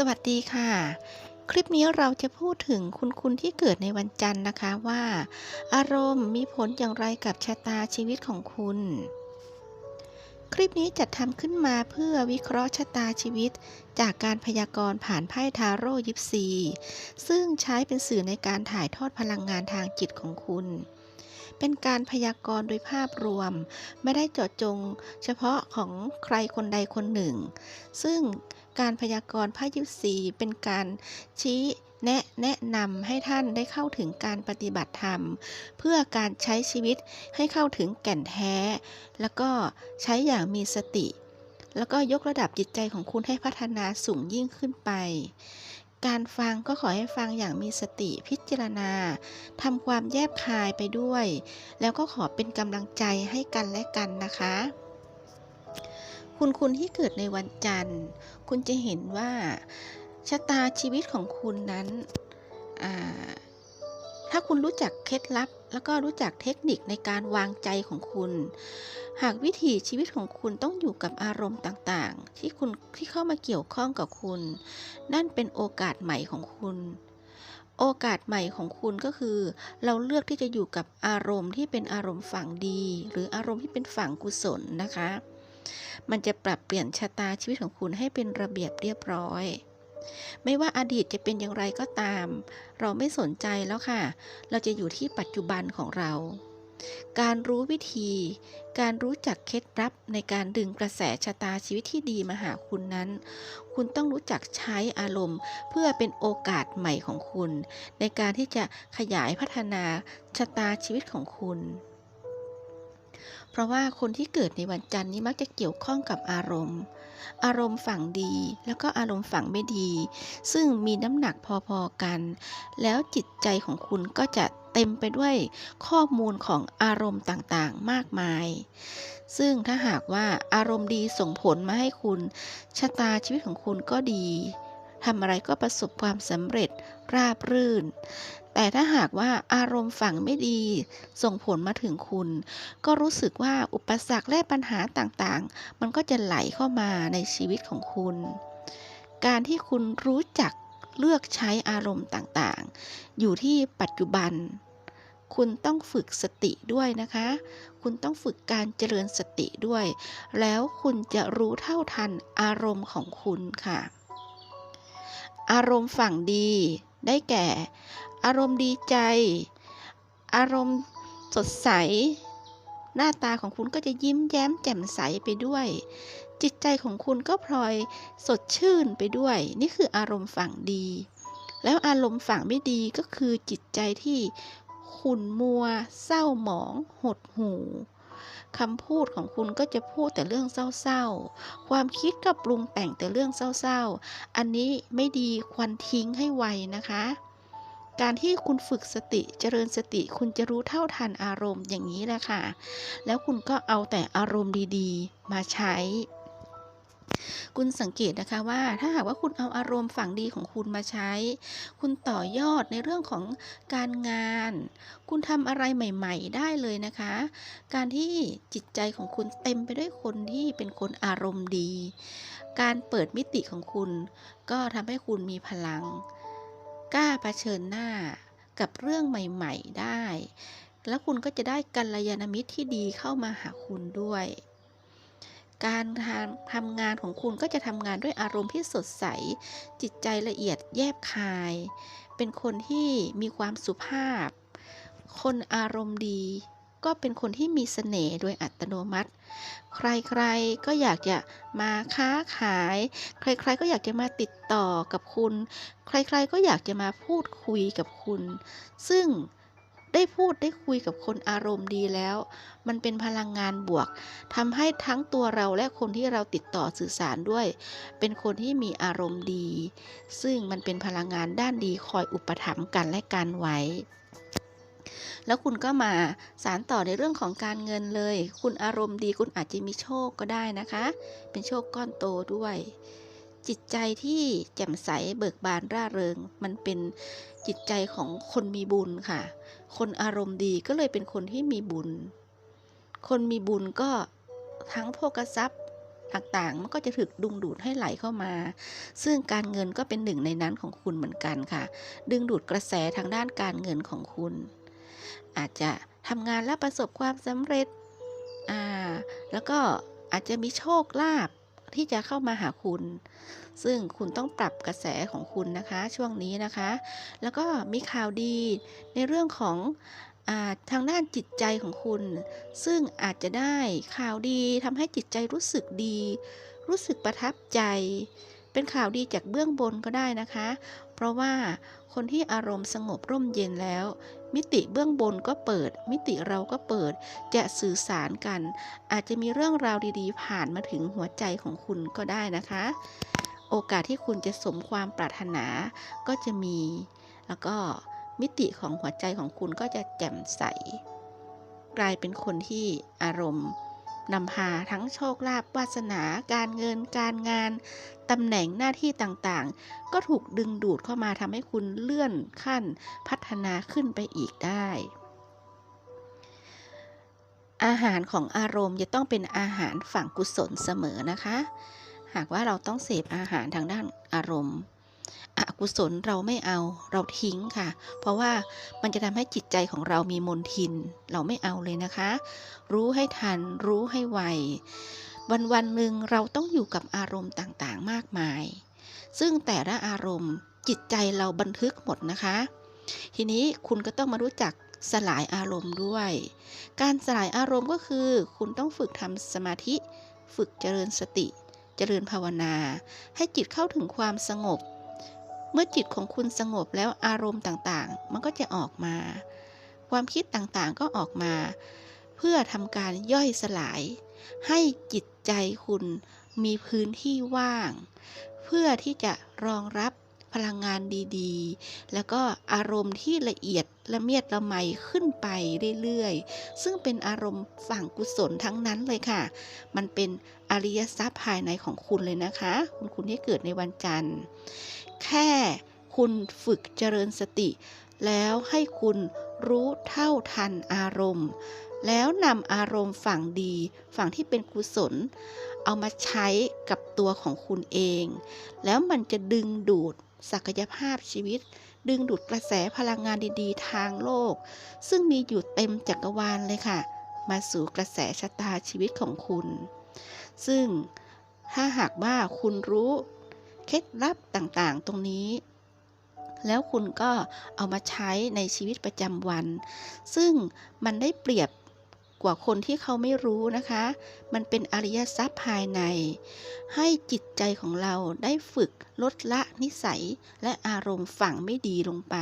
สวัสดีค่ะ คลิปนี้เราจะพูดถึงคุณคุณที่เกิดในวันจันทร์นะคะว่า อารมณ์มีผลอย่างไรกับชะตาชีวิตของคุณ คลิปนี้จัดทำขึ้นมาเพื่อวิเคราะห์ชะตาชีวิต จากการพยากรณ์ผ่านไพ่ทาโร่ยิปซี ซึ่งใช้เป็นสื่อในการถ่ายทอดพลังงานทางจิตของคุณ เป็นการพยากรณ์โดยภาพรวม ไม่ได้เจาะจง เฉพาะของใครคนใดคนหนึ่ง ซึ่ง การพยากรณ์ไพ่ยิปซีเป็นการชี้แนะแนะนำให้ท่านได้เข้าถึงการปฏิบัติธรรม เพื่อการใช้ชีวิตให้เข้าถึงแก่นแท้ แล้วก็ใช้อย่างมีสติ แล้วก็ยกระดับจิตใจของคุณให้พัฒนาสูงยิ่งขึ้นไป การฟังก็ขอให้ฟังอย่างมีสติพิจารณาทำความแยบคายไปด้วย แล้วก็ขอเป็นกำลังใจให้กันและกันนะคะ คุณคุณที่เกิดในวันจันทร์ คุณจะเห็นว่าชะตาชีวิตของคุณนั้น ถ้าคุณรู้จักเคล็ดลับ แล้วก็รู้จักเทคนิคในการวางใจของคุณ หากวิถีชีวิตของคุณต้องอยู่กับอารมณ์ต่างๆ ที่คุณที่เข้ามาเกี่ยวข้องกับคุณ นั่นเป็นโอกาสใหม่ของคุณโอกาสใหม่ของคุณก็คือ เราเลือกที่จะอยู่กับอารมณ์ที่เป็นอารมณ์ฝั่งดี หรืออารมณ์ที่เป็นฝั่งกุศลนะคะ มันจะปรับเปลี่ยนชะตาชีวิตของคุณให้เป็นระเบียบเรียบร้อย ไม่ว่าอดีตจะเป็นอย่างไรก็ตาม เราไม่สนใจแล้วค่ะ เราจะอยู่ที่ปัจจุบันของเรา การรู้วิธี การรู้จักเคล็ดลับในการดึงกระแสชะตาชีวิตที่ดีมาหาคุณนั้น คุณต้องรู้จักใช้อารมณ์ เพื่อเป็นโอกาสใหม่ของคุณ ในการที่จะขยายพัฒนาชะตาชีวิตของคุณ เพราะว่าคนที่เกิดในวันจันทร์นี้มักจะเกี่ยวข้องกับอารมณ์ อารมณ์ฝั่งดีแล้วก็อารมณ์ฝั่งไม่ดี ซึ่งมีน้ำหนักพอๆกัน แล้วจิตใจของคุณก็จะเต็มไปด้วยข้อมูลของอารมณ์ต่างๆ มากมาย ซึ่งถ้าหากว่าอารมณ์ดีส่งผลมาให้คุณชะตาชีวิตของคุณก็ดีทำอะไรก็ประสบความสำเร็จราบรื่น แต่ถ้าหากว่าอารมณ์ฝั่งไม่ดี ส่งผลมาถึงคุณ ก็รู้สึกว่าอุปสรรคและปัญหาต่างๆ มันก็จะไหลเข้ามาในชีวิตของคุณ การที่คุณรู้จักเลือกใช้อารมณ์ต่างๆ อยู่ที่ปัจจุบัน คุณต้องฝึกสติด้วยนะคะ คุณต้องฝึกการเจริญสติด้วย แล้วคุณจะรู้เท่าทันอารมณ์ของคุณค่ะ อารมณ์ฝั่งดีได้แก่ อารมณ์ดีใจ อารมณ์สดใส หน้าตาของคุณก็จะยิ้มแย้มแจ่มใสไปด้วย จิตใจของคุณก็พลอยสดชื่นไปด้วย นี่คืออารมณ์ฝั่งดี แล้วอารมณ์ฝั่งไม่ดีก็คือจิตใจที่ขุ่นมัว เศร้าหมอง หดหู่คำพูดของคุณก็จะพูดแต่เรื่องเศร้าๆ ความคิดก็ปรุงแต่งแต่เรื่องเศร้าๆ อันนี้ไม่ดีควรทิ้งให้ไวนะคะ การที่คุณฝึกสติเจริญสติ คุณจะรู้เท่าทันอารมณ์อย่างนี้แหละค่ะ แล้วคุณก็เอาแต่อารมณ์ดีๆ มาใช้คุณสังเกตนะคะว่าถ้าหากว่าคุณเอาอารมณ์ฝั่งดีของคุณมาใช้ คุณต่อยอดในเรื่องของการงาน คุณทำอะไรใหม่ ๆ ได้เลยนะคะ การที่จิตใจของคุณเต็มไปด้วยคนที่เป็นคนอารมณ์ดี การเปิดมิติของคุณ ก็ทำให้คุณมีพลัง กล้าเผชิญหน้ากับเรื่องใหม่ ๆได้ แล้วคุณก็จะได้กัลยาณมิตรที่ดีเข้ามาหาคุณด้วย การทำทำงานของคุณก็จะทำงานด้วยอารมณ์ที่สดใส จิตใจละเอียดแยบคาย เป็นคนที่มีความสุภาพ คนอารมณ์ดี ก็เป็นคนที่มีเสน่ห์โดยอัตโนมัติ ใครๆก็อยากจะมาค้าขาย ใครๆก็อยากจะมาติดต่อกับคุณ ใครๆก็อยากจะมาพูดคุยกับคุณ ซึ่งได้พูดได้คุยกับคนอารมณ์ดีแล้ว มันเป็นพลังงานบวกทำให้ทั้งตัวเราและคนที่เราติดต่อสื่อสารด้วย เป็นคนที่มีอารมณ์ดี ซึ่งมันเป็นพลังงานด้านดีคอยอุปถัมภ์กันและกันไว้ แล้วคุณก็มาสารต่อในเรื่องของการเงินเลย คุณอารมณ์ดีคุณอาจจะมีโชคก็ได้นะคะ เป็นโชคก้อนโตด้วย จิตใจที่แจ่มใสเบิกบานร่าเริง มันเป็นจิตใจของคนมีบุญค่ะ คนอารมณ์ดีก็เลยเป็นคนที่มีบุญ คนมีบุญก็ทั้งโภกทรัพย์ต่างๆ มันก็จะถูกดึงดูดให้ไหลเข้ามา ซึ่งการเงินก็เป็นหนึ่งในนั้นของคุณเหมือนกันค่ะ ดึงดูดกระแสทางด้านการเงินของคุณ อาจจะทำงานแล้วประสบความสำเร็จอ่าแล้วก็อาจจะมีโชคลาภที่จะเข้ามาหาคุณ ซึ่งคุณต้องปรับกระแสของคุณนะคะ ช่วงนี้นะคะ แล้วก็มีข่าวดีในเรื่องของอทางด้านจิตใจของคุณ ซึ่งอาจจะได้ข่าวดีทำให้จิตใจรู้สึกดี รู้สึกประทับใจ เป็นข่าวดีจากเบื้องบนก็ได้นะคะ เพราะว่าคนที่อารมณ์สงบร่มเย็นแล้ว มิติเบื้องบนก็เปิด มิติเราก็เปิด จะสื่อสารกัน อาจจะมีเรื่องราวดีๆ ผ่านมาถึงหัวใจของคุณก็ได้นะคะ โอกาสที่คุณจะสมความปรารถนาก็จะมี แล้วก็มิติของหัวใจของคุณก็จะแจ่มใส กลายเป็นคนที่อารมณ์ นำพาทั้งโชคลาภวาสนา การเงินการงานตำแหน่งหน้าที่ต่างๆ ก็ถูกดึงดูดเข้ามาทำให้คุณเลื่อนขั้นพัฒนาขึ้นไปอีกได้ อาหารของอารมณ์จะต้องเป็นอาหารฝั่งกุศลเสมอนะคะ หากว่าเราต้องเสพอาหารทางด้านอารมณ์ อกุศลเราไม่เอาเราทิ้งค่ะ เพราะว่ามันจะทำให้จิตใจของเรามีมนทิน เราไม่เอาเลยนะคะ รู้ให้ทัน รู้ให้ไว วันวันหนึ่งเราต้องอยู่กับอารมณ์ต่างๆ มากมาย ซึ่งแต่ละอารมณ์จิตใจเราบันทึกหมดนะคะ ทีนี้คุณก็ต้องมารู้จักสลายอารมณ์ด้วย การสลายอารมณ์ก็คือ คุณต้องฝึกทำสมาธิ ฝึกเจริญสติ เจริญภาวนา ให้จิตเข้าถึงความสงบ เมื่อจิตของคุณสงบแล้วอารมณ์ต่างๆ มันก็จะออกมา ความคิดต่างๆก็ออกมา เพื่อทำการย่อยสลาย ให้จิตใจคุณมีพื้นที่ว่าง เพื่อที่จะรองรับพลังงานดีๆ แล้วก็อารมณ์ที่ละเอียดละเมียดละไมขึ้นไปเรื่อยๆ ซึ่งเป็นอารมณ์ฝั่งกุศลทั้งนั้นเลยค่ะ มันเป็นอริยทรัพย์ภายในของคุณเลยนะคะ คุณคุณที่เกิดในวันจันทร์ แค่คุณฝึกเจริญสติ แล้วให้คุณรู้เท่าทันอารมณ์ แล้วนำอารมณ์ฝั่งดี ฝั่งที่เป็นกุศล เอามาใช้กับตัวของคุณเอง แล้วมันจะดึงดูดศักยภาพชีวิต ดึงดูดกระแสพลังงานดีๆ ทางโลก ซึ่งมีอยู่เต็มจักรวาลเลยค่ะ มาสู่กระแสชะตาชีวิตของคุณ ซึ่งถ้าหากว่าคุณรู้ เคล็ดลับต่างๆ ตรงนี้ แล้วคุณก็เอามาใช้ในชีวิตประจำวัน ซึ่งมันได้เปรียบกว่าคนที่เขาไม่รู้นะคะ มันเป็นอริยทรัพย์ภายใน ให้จิตใจของเราได้ฝึกลดละนิสัยและอารมณ์ฝั่งไม่ดีลงไป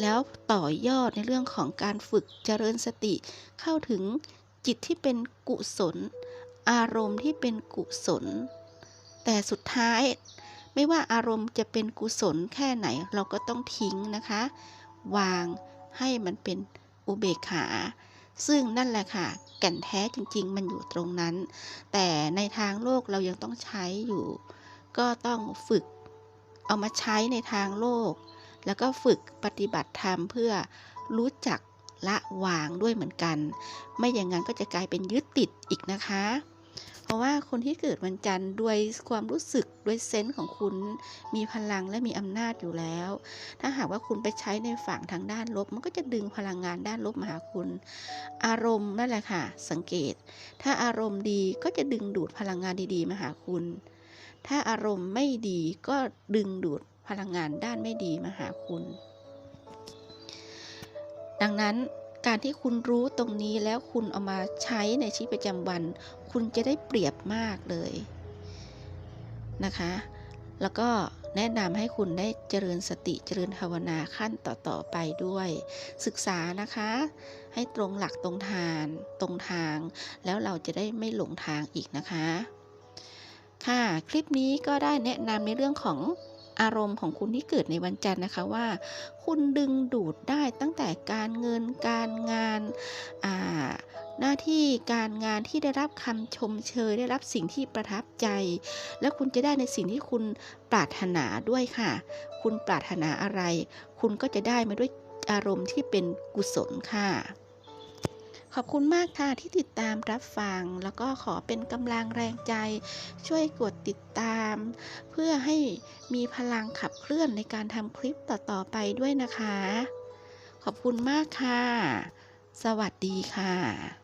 แล้วต่อยอดในเรื่องของการฝึกเจริญสติ เข้าถึงจิตที่เป็นกุศล อารมณ์ที่เป็นกุศล แต่สุดท้าย ไม่ว่าอารมณ์จะเป็นกุศลแค่ไหนเราก็ต้องทิ้งนะคะ วางให้มันเป็นอุเบกขา ซึ่งนั่นแหละค่ะ แก่นแท้จริง ๆ มันอยู่ตรงนั้น แต่ในทางโลกเรายังต้องใช้อยู่ ก็ต้องฝึกเอามาใช้ในทางโลก แล้วก็ฝึกปฏิบัติธรรมเพื่อรู้จักละวางด้วยเหมือนกัน ไม่อย่างนั้นก็จะกลายเป็นยึดติดอีกนะคะ เพราะว่าคนที่เกิดวันจันทร์ด้วยความรู้สึกด้วยเซนส์ของคุณมีพลังและมีอำนาจอยู่แล้ว ถ้าหากว่าคุณไปใช้ในฝั่งทางด้านลบ มันก็จะดึงพลังงานด้านลบมาหาคุณ อารมณ์นั่นแหละค่ะ สังเกต ถ้าอารมณ์ดีก็จะดึงดูดพลังงานดีๆ มาหาคุณ ถ้าอารมณ์ไม่ดีก็ดึงดูดพลังงานด้านไม่ดีมาหาคุณ ดังนั้นการที่คุณรู้ตรงนี้แล้วคุณเอามาใช้ในชีวิตประจำวัน คุณจะได้เปรียบมากเลยนะคะ แล้วก็แนะนำให้คุณได้เจริญสติเจริญภาวนาขั้นต่อๆไปด้วย ศึกษานะคะ ให้ตรงหลักตรงทางตรงทาง แล้วเราจะได้ไม่หลงทางอีกนะคะ ค่ะ คลิปนี้ก็ได้แนะนำในเรื่องของอารมณ์ของคุณที่เกิดในวันจันทร์นะคะว่า คุณดึงดูดได้ตั้งแต่การเงินการงานอ่า หน้าที่การงานที่ได้รับคำชมเชย ได้รับสิ่งที่ประทับใจ และคุณจะได้ในสิ่งที่คุณปรารถนาด้วยค่ะ คุณปรารถนาอะไร คุณก็จะได้มาด้วยอารมณ์ที่เป็นกุศลค่ะ ขอบคุณมากค่ะที่ติดตามรับฟัง แล้วก็ขอเป็นกำลังแรงใจ ช่วยกดติดตาม เพื่อให้มีพลังขับเคลื่อนในการทำคลิปต่อๆไปด้วยนะคะ ขอบคุณมากค่ะ สวัสดีค่ะ